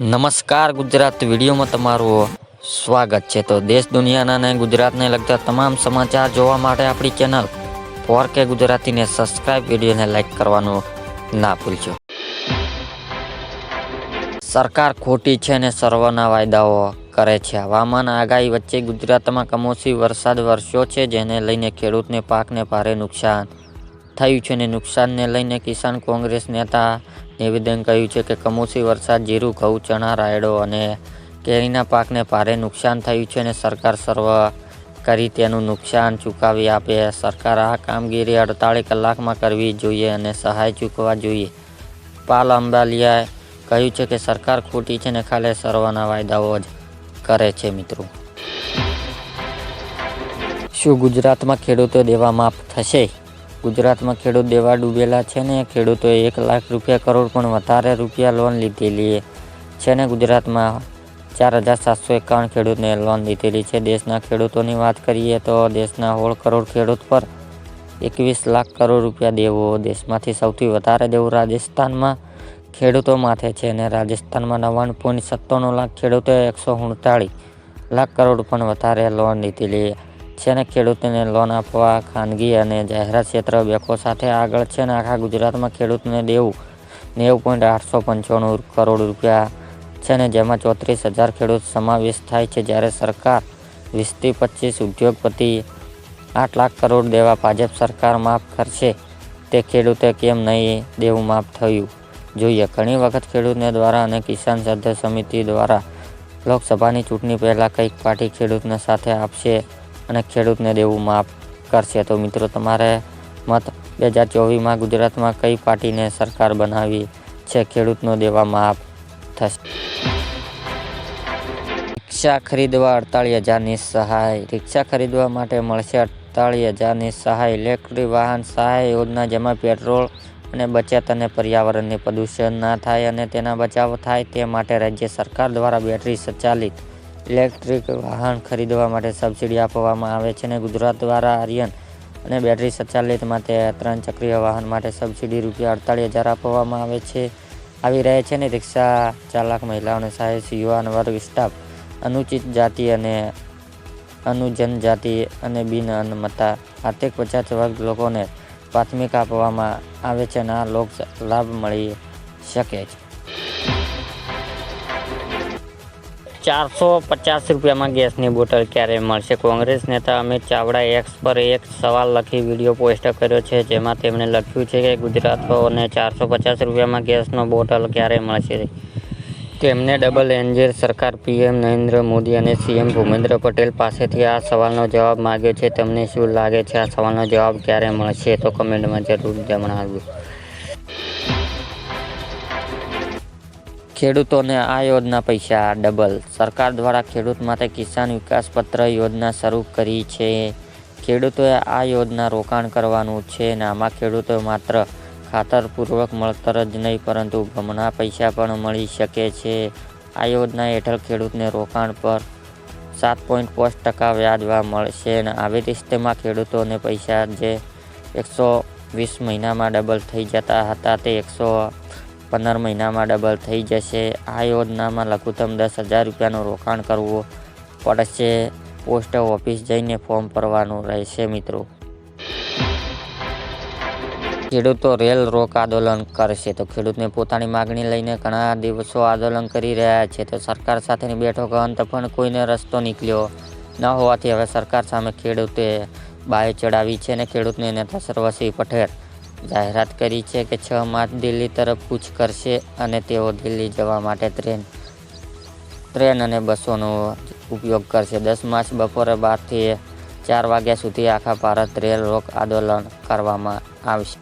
નમસ્કાર ગુજરાત વિડીયોમાં તમારું સ્વાગત છે. તો દેશ દુનિયાના અને ગુજરાતને લગતા તમામ સમાચાર જોવા માટે આપણી ચેનલ ફોર કે ગુજરાતીને સબસ્ક્રાઇબ વિડીયોને લાઈક કરવાનું ના ભૂલજો સરકાર ખોટી છે અને સર્વના વાયદાઓ કરે છે. હવામાન આગાહી વચ્ચે ગુજરાતમાં કમોસમી વરસાદ વરસ્યો છે, જેને લઈને ખેડૂતને પાકને ભારે નુકસાન થયું છે અને નુકસાનને લઈને કિસાન કોંગ્રેસ નેતા નિવેદન કહ્યું છે કે કમોસમી વરસાદ જીરું, ઘઉં, ચણા, રાયડો અને કેરીના પાકને ભારે નુકસાન થયું છે અને સરકાર સર્વ કરી તેનું નુકસાન ચૂકવી આપે. સરકાર આ કામગીરી અડતાળીસ કલાકમાં કરવી જોઈએ અને સહાય ચૂકવવા જોઈએ. પાલ અંબાલિયાએ કહ્યું છે કે સરકાર ખોટી છે ને ખાલી સર્વના વાયદાઓ જ કરે છે મિત્રો. શું ગુજરાતમાં ખેડૂતો દેવા માફ થશે? ગુજરાતમાં ખેડૂત દેવા ડૂબેલા છે ને ખેડૂતોએ એક લાખ રૂપિયા કરોડ પણ વધારે રૂપિયા લોન લીધેલી છે. ને ગુજરાતમાં ચાર હજાર સાતસો એકાવન ખેડૂતને લોન લીધેલી છે. દેશના ખેડૂતોની વાત કરીએ તો દેશના હોળ કરોડ ખેડૂત પર એકવીસ લાખ કરોડ રૂપિયા દેવો દેશમાંથી સૌથી વધારે દેવું રાજસ્થાનમાં ખેડૂતો માથે છે અને રાજસ્થાનમાં નવ્વાણું પોઈન્ટ સત્તાણું લાખ ખેડૂતોએ એકસો ઉણતાળીસ લાખ કરોડ પણ વધારે લોન લીધેલી છે ને ખેડૂતોને લોન આપવા, ખાનગી અને જાહેરાત ક્ષેત્ર બેંકો સાથે આગળ છે ને આખા ગુજરાતમાં ખેડૂતને દેવું નેવું પોઈન્ટ આઠસો પંચાણું કરોડ રૂપિયા છે ને જેમાં ચોત્રીસ હજાર ખેડૂત સમાવેશ થાય છે જ્યારે સરકાર વીસથી પચીસ ઉદ્યોગપતિ આઠ લાખ કરોડ દેવા ભાજપ સરકાર માફ કરશે. તે ખેડૂતે કેમ નહીં દેવું માફ થયું? જોઈએ. ઘણી વખત ખેડૂતને દ્વારા અને કિસાન સભ્ય સમિતિ દ્વારા લોકસભાની ચૂંટણી પહેલાં કંઈક પાર્ટી ખેડૂતને સાથે આપશે. અને ખેડૂતને દેવું માફ કરશે. તો મિત્રો, તમારે મત બે હજાર ચોવીસમાં ગુજરાતમાં કઈ પાર્ટીને સરકાર બનાવી છે? ખેડૂતનો દેવા માફ થશે. રિક્ષા ખરીદવા અડતાળીસ હજારની સહાય. રિક્ષા ખરીદવા માટે મળશે અડતાળીસ હજારની સહાય. ઇલેક્ટ્રિક વાહન સહાય યોજના, જેમાં પેટ્રોલ અને બચત અને પર્યાવરણને પ્રદૂષણ ના થાય અને તેના બચાવ થાય તે માટે રાજ્ય સરકાર દ્વારા બેટરી સંચાલિત ઇલેક્ટ્રિક વાહન ખરીદવા માટે સબસિડી આપવામાં આવે છે અને ગુજરાત દ્વારા આર્યન અને બેટરી સંચાલિત માટે ત્રણ ચક્રીય વાહન માટે સબસિડી રૂપિયા અડતાળીસ હજાર આપવામાં આવે છે. આવી રહે છે ને રિક્ષા ચાલક મહિલાઓને સહાય યુવાન વર્ગ સ્ટાફ અનુચિત જાતિ અને અનુજનજાતિ અને બિન અનમતા આર્થિક પચાસ વર્ગ લોકોને પ્રાથમિક આપવામાં આવે છે અને આ લોક લાભ મળી શકે છે. ચારસો પચાસ રૂપિયામાં ગેસની બોટલ ક્યારે મળશે? કોંગ્રેસ નેતા અમિત ચાવડા એક્સ પર એક સવાલ લખી વીડિયો પોસ્ટ કર્યો છે, જેમાં તેમણે લખ્યું છે કે ગુજરાતીઓને ચારસો પચાસ રૂપિયામાં ગેસનો બોટલ ક્યારે મળશે તેમણે ડબલ એન્જિન સરકાર પીએમ નરેન્દ્ર મોદી અને સીએમ ભૂપેન્દ્ર પટેલ પાસેથી આ સવાલનો જવાબ માંગ્યો છે. તમને શું લાગે છે આ સવાલનો જવાબ ક્યારે મળશે? તો કમેન્ટમાં જરૂર જણાવજો. ખેડૂતોને આ યોજના પૈસા ડબલ. સરકાર દ્વારા ખેડૂત માટે કિસાન વિકાસ પત્ર યોજના શરૂ કરી છે. ખેડૂતોએ આ યોજના રોકાણ કરવાનું છે અને આમાં ખેડૂતો માત્ર ખાતરપૂર્વક મળતર જ નહીં, પરંતુ બમણા પૈસા પણ મળી શકે છે. આ યોજના હેઠળ ખેડૂતને રોકાણ પર સાત પોઈન્ટ પાંચ ટકા વ્યાજવા મળશે અને આવી રીતેમાં ખેડૂતોને પૈસા જે એકસો વીસ મહિનામાં ડબલ થઈ જતા હતા, તે એકસો પંદર મહિનામાં ડબલ થઈ જશે. આ યોજનામાં લઘુત્તમ દસ હજાર રૂપિયાનું રોકાણ કરવું પડશે. પોસ્ટ ઓફિસ જઈને ફોર્મ ભરવાનું રહેશે મિત્રો. ખેડૂતો રેલ રોક આંદોલન કરશે. તો ખેડૂતને પોતાની માગણી લઈને ઘણા દિવસો આંદોલન કરી રહ્યા છે. તો સરકાર સાથેની બેઠકો અંત પણ કોઈને રસ્તો નીકળ્યો ન હોવાથી હવે સરકાર સામે ખેડૂતે બાય ચડાવી છે અને ખેડૂતને નેતા સર્વસિંહ પટેલ જાહેરાત કરી છે કે છ માર્ચ દિલ્હી તરફ કૂચ કરશે અને તેઓ દિલ્હી જવા માટે ટ્રેન ટ્રેન અને બસોનો ઉપયોગ કરશે. દસ માર્ચ બપોરે બારથી ચાર વાગ્યા સુધી આખા ભારત રેલ રોક આંદોલન કરવામાં આવશે.